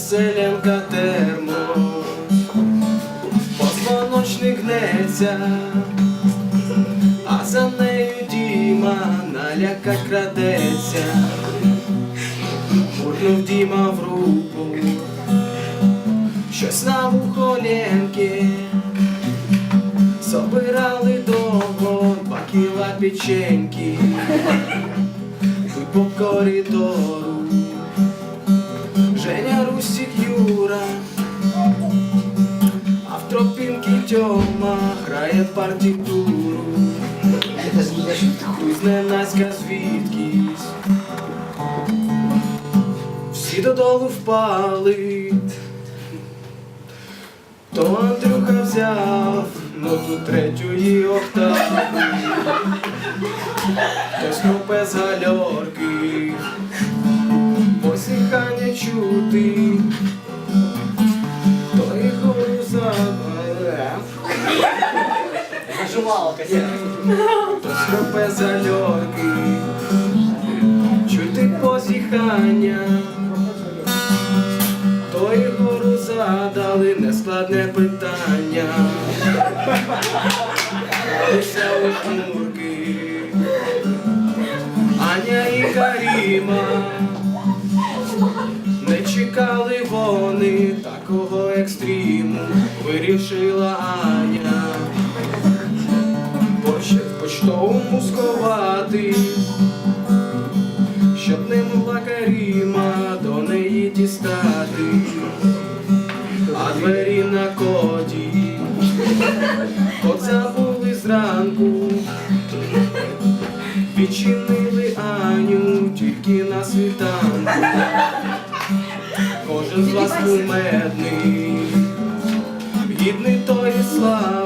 селянка термос, позвоночник гнеться, а за нею Діма наляка крадеться, бурнув Діма в руку, щось на вухо Ленки, Собирали довго два кіла печеньки, по коридору, тропінки Тьома грає партитуру, Хуй зненацька звідкись, всі додолу впали. То Андрюха взяв ноту третьої октави, хтось хропе з гальорки, посіхання чути, Заживалка. хтось хропе з чути посіхання. То і гору задали нескладне питання. Лися у Аня і Каріма. Не чекали вони такого екстриму, вирішила Аня. Поч- Почтовому сховати, щоб не могла Каріма до неї дістати, а двері на коді, от забули зранку, відчинили Аню тільки на світанку. Кожен з вас кумедний, гідний тої слави,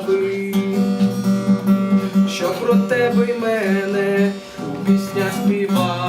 що про тебе й мене у піснях співали.